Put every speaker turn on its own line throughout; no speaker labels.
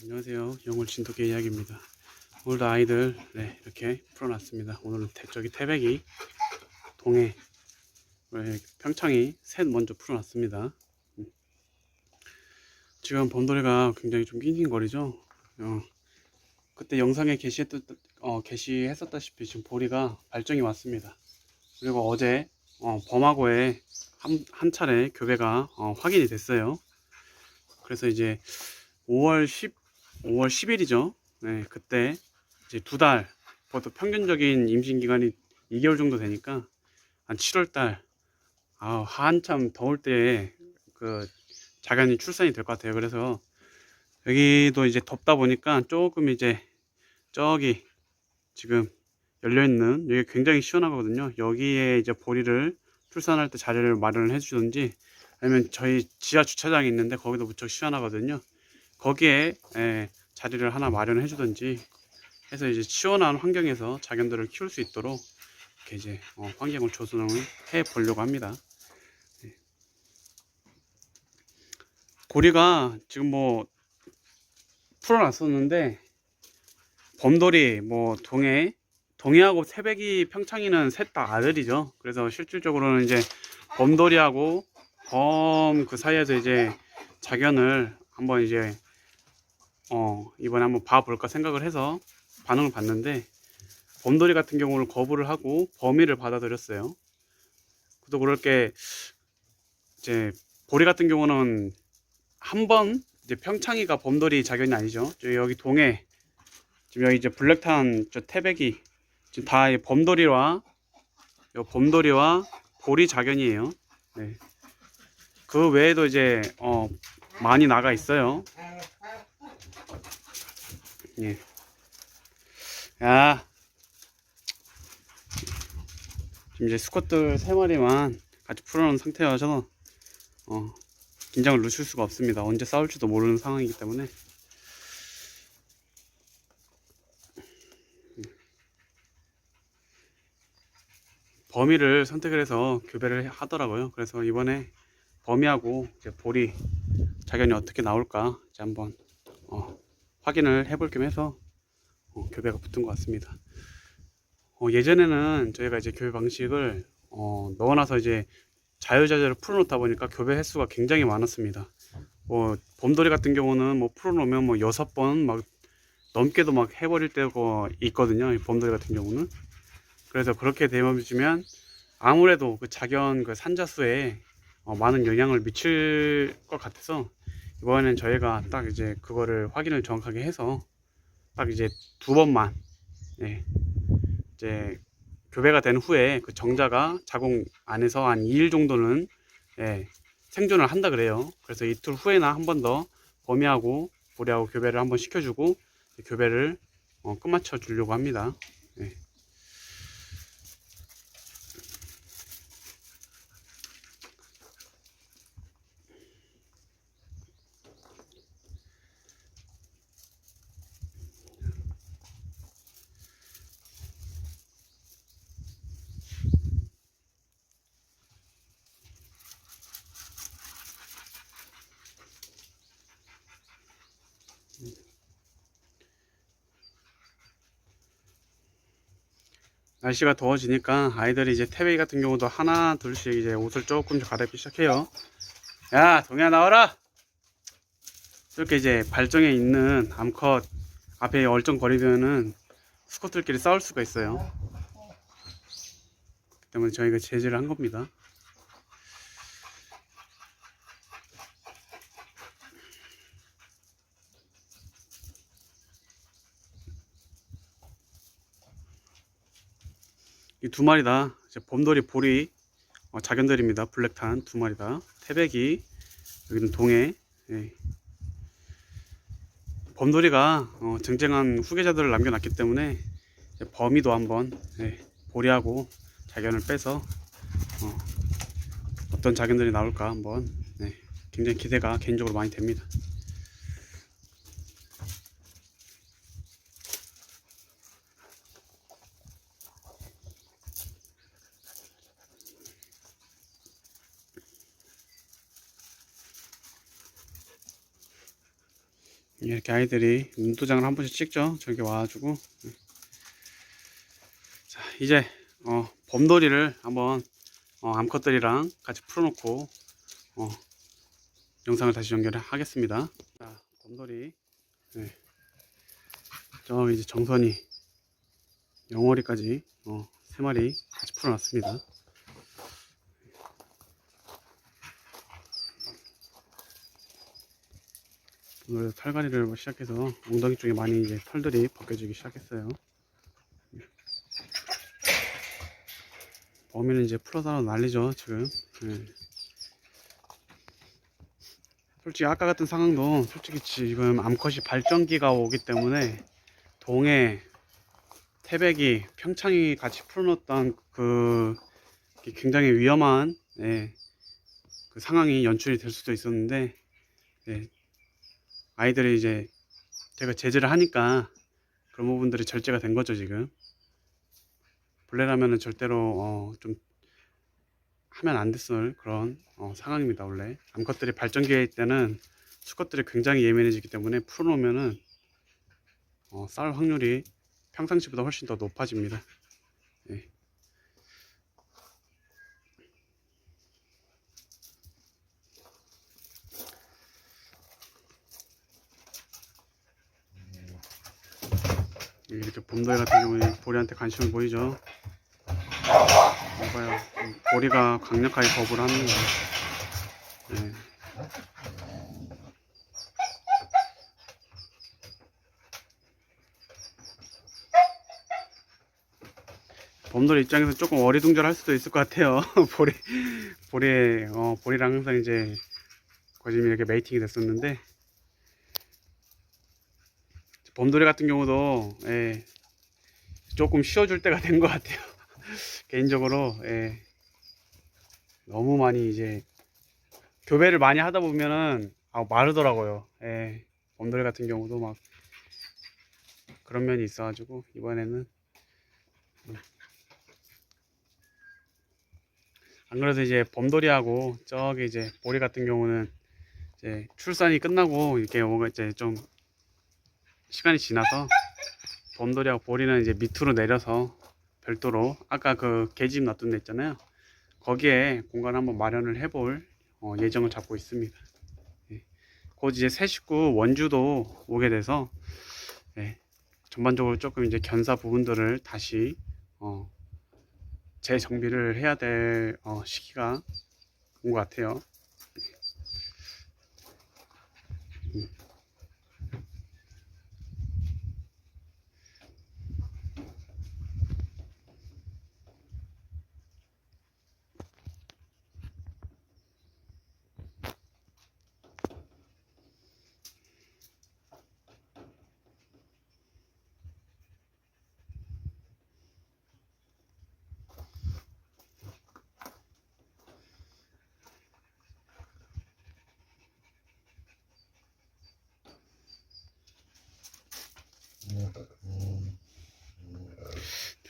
안녕하세요. 영월 진돗개 이야기입니다. 오늘도 아이들 네, 이렇게 풀어놨습니다. 오늘은 태, 저기 태백이 동해 네, 평창이 셋 먼저 풀어놨습니다. 음. 지금 범돌이가 굉장히 좀 낑낑거리죠. 어, 그때 영상에 게시했던 어, 게시했었다시피 지금 보리가 발정이 왔습니다. 그리고 어제 어, 범하고에 한, 한 차례 교배가 어, 확인이 됐어요. 그래서 이제 5월 10, 5월 10일이죠. 네, 그때 이제 두 달, 보통 평균적인 임신 기간이 2개월 정도 되니까 한 7월 달, 아, 한참 더울 때그 자간이 출산이 될 것 같아요. 그래서 여기도 이제 덥다 보니까 조금 이제 저기 지금 열려 있는 여기 굉장히 시원하거든요. 여기에 이제 보리를 출산할 때 자리를 마련을 해주든지 아니면 저희 지하 주차장이 있는데 거기도 무척 시원하거든요. 거기에 예, 자리를 하나 마련해 주든지 해서 이제 시원한 환경에서 자견들을 키울 수 있도록 이렇게 이제 어, 환경을 조성을 해 보려고 합니다. 예. 고리가 지금 뭐 풀어놨었는데 범돌이 뭐 동해 동해하고 새배기 평창이는 셋 다 아들이죠. 그래서 실질적으로는 이제 범돌이하고 범 그 사이에서 이제 자견을 한번 이제 어 이번에 한번 봐볼까 생각을 해서 반응을 봤는데 범돌이 같은 경우는 거부를 하고 범위를 받아들였어요. 그도 그럴 게 이제 보리 같은 경우는 한 번 이제 평창이가 범돌이 자견이 아니죠. 저 여기 동해 지금 여기 이제 블랙탄 저 태백이 지금 다이 범돌이와 요 범돌이와 보리 자견이에요. 네. 그 외에도 이제 어 많이 나가 있어요. 예. 야. 지금 이제 수컷들 세 마리만 같이 풀어놓은 상태여서 어 긴장을 늦출 수가 없습니다. 언제 싸울지도 모르는 상황이기 때문에 범위를 선택을 해서 교배를 하더라고요. 그래서 이번에 범위하고 이제 볼이 자견이 어떻게 나올까 이제 한번 어, 확인을 해볼 겸 해서 어, 교배가 붙은 것 같습니다. 어, 예전에는 저희가 이제 교배 방식을 어, 넣어놔서 이제 자유자재로 풀어놓다 보니까 교배 횟수가 굉장히 많았습니다. 뭐 봄돌이 같은 경우는 뭐 풀어놓으면 뭐 여섯 번 막 넘게도 막 해버릴 때가 있거든요. 이 봄돌이 같은 경우는 그래서 그렇게 되면 아무래도 그 자견 그 산자수에 어, 많은 영향을 미칠 것 같아서 이번에는 저희가 딱 이제 그거를 확인을 정확하게 해서 딱 이제 두 번만 예, 이제 교배가 된 후에 그 정자가 자궁 안에서 한 2일 정도는 예, 생존을 한다 그래요. 그래서 이틀 후에나 한 번 더 범위하고 보리하고 교배를 한번 시켜주고 교배를 어, 끝마쳐 주려고 합니다. 날씨가 더워지니까 아이들이 이제 태베이 같은 경우도 하나 둘씩 이제 옷을 조금씩 갈아입기 시작해요. 야 동야 나와라. 이렇게 이제 발정에 있는 암컷 앞에 얼쩡거리면은 수컷들끼리 싸울 수가 있어요. 그 때문에 저희가 제지를 한 겁니다. 이 두 마리 다 이제 봄돌이 보리 어, 자견들입니다. 블랙탄 두 마리 다 태백이 여기는 동해 예. 범돌이가 어, 쟁쟁한 후계자들을 남겨놨기 때문에 범위도 한번 예, 보리하고 자견을 빼서 어, 어떤 자견들이 나올까 한번 네, 굉장히 기대가 개인적으로 많이 됩니다. 이렇게 아이들이 눈도장을 한 번씩 찍죠. 저기 와가지고. 자, 이제, 어, 범돌이를 한번, 어, 암컷들이랑 같이 풀어놓고, 어, 영상을 다시 연결을 하겠습니다. 자, 범돌이. 네. 저 이제 정선이, 영월이까지, 어, 세 마리 같이 풀어놨습니다. 오늘 털갈이를 시작해서 엉덩이 쪽에 많이 이제 털들이 벗겨지기 시작했어요. 범인은 이제 풀어서 난리죠 지금. 예. 솔직히 아까 같은 상황도 솔직히 지금 암컷이 발전기가 오기 때문에 동해, 태백이, 평창이 같이 풀어놓던 그 굉장히 위험한 예, 그 상황이 연출이 될 수도 있었는데 예, 아이들이 이제 제가 제재를 하니까 그런 부분들이 절제가 된 거죠 지금. 본래라면은 절대로 어, 좀 하면 안 됐을 그런 어, 상황입니다 원래. 암컷들이 발전기일 때는 수컷들이 굉장히 예민해지기 때문에 풀어놓으면은 어, 싸울 확률이 평상시보다 훨씬 더 높아집니다. 예. 이렇게 봄돌이 같은 경우에 보리한테 관심을 보이죠. 봐봐요. 보리가 강력하게 거부를 합니다. 네. 봄돌이 입장에서 조금 어리둥절할 수도 있을 것 같아요. 보리, 보리, 어, 보리랑 항상 이제 거짓이 이렇게 메이팅이 됐었는데 범돌이 같은 경우도 예, 조금 쉬어줄 때가 된 것 같아요. 개인적으로 예, 너무 많이 이제 교배를 많이 하다 보면은 아, 마르더라고요. 예, 범돌이 같은 경우도 막 그런 면이 있어가지고 이번에는 음. 안 그래도 이제 범돌이하고 저기 이제 보리 같은 경우는 이제 출산이 끝나고 이렇게 뭔가 이제 좀 시간이 지나서 범돌이하고 보리는 이제 밑으로 내려서 별도로 아까 그 계집 놔둔 데 있잖아요. 거기에 공간 한번 마련을 해볼 어, 예정을 잡고 있습니다. 예. 곧 이제 새 식구 원주도 오게 돼서 예. 전반적으로 조금 이제 견사 부분들을 다시 어, 재정비를 해야 될 어, 시기가 온 것 같아요.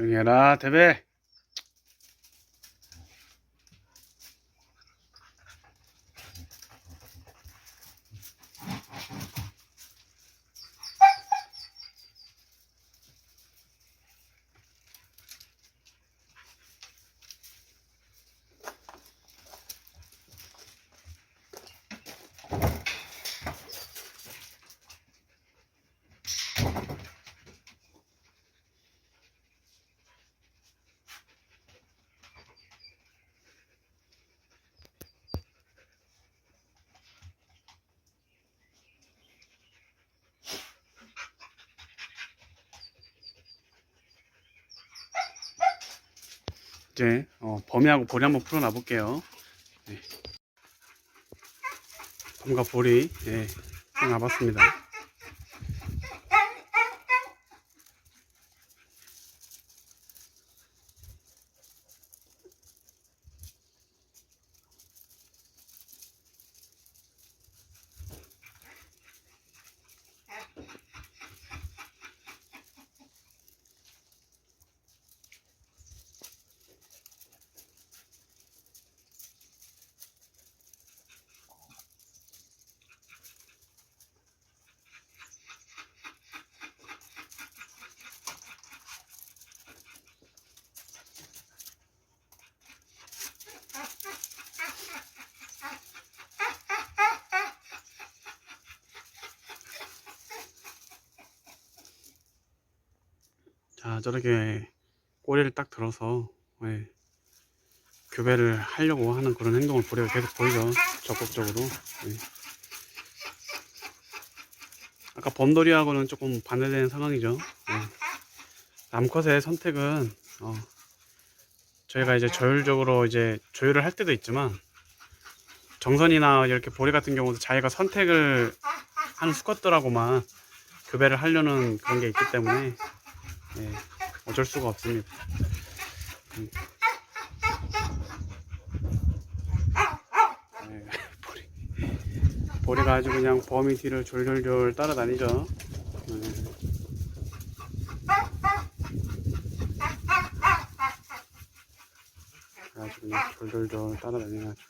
조용히 이제 어, 범위하고 보리 한번 풀어놔 볼게요. 네. 범과 보리 예, 풀어놔 봤습니다. 보리가 저렇게 꼬리를 딱 들어서 예, 교배를 하려고 하는 그런 행동을 보리가 계속 보이죠. 적극적으로. 예. 아까 범돌이하고는 조금 반대되는 상황이죠. 예. 남컷의 선택은 어, 저희가 이제 조율적으로 이제 조율을 할 때도 있지만 정선이나 이렇게 보리 같은 경우도 자기가 선택을 하는 수컷들하고만 교배를 하려는 그런 게 있기 때문에 예, 어쩔 수가 없습니다. 음. 예, 보리 보리가 아주 그냥 범위 뒤를 졸졸졸 따라다니죠. 예. 아주 그냥 졸졸졸 따라다니는 아주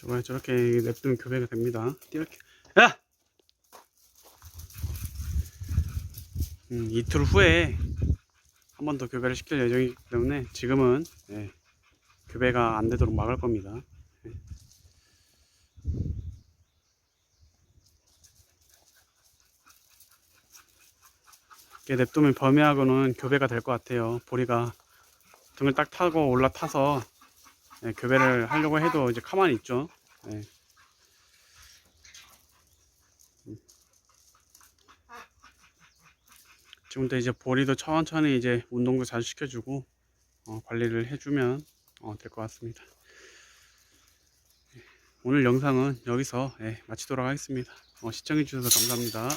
저번에 저렇게 냅두면 교배가 됩니다. 이렇게 야! 음, 이틀 후에 한 번 더 교배를 시킬 예정이기 때문에 지금은 예, 교배가 안 되도록 막을 겁니다. 예. 이렇게 냅두면 범위하고는 교배가 될 것 같아요. 보리가 등을 딱 타고 올라타서 예, 교배를 하려고 해도 이제 가만히 있죠. 예. 음. 지금부터 이제 보리도 천천히 이제 운동도 잘 시켜주고 어, 관리를 해주면 어, 될 것 같습니다. 예, 오늘 영상은 여기서 예, 마치도록 하겠습니다. 어, 시청해주셔서 감사합니다.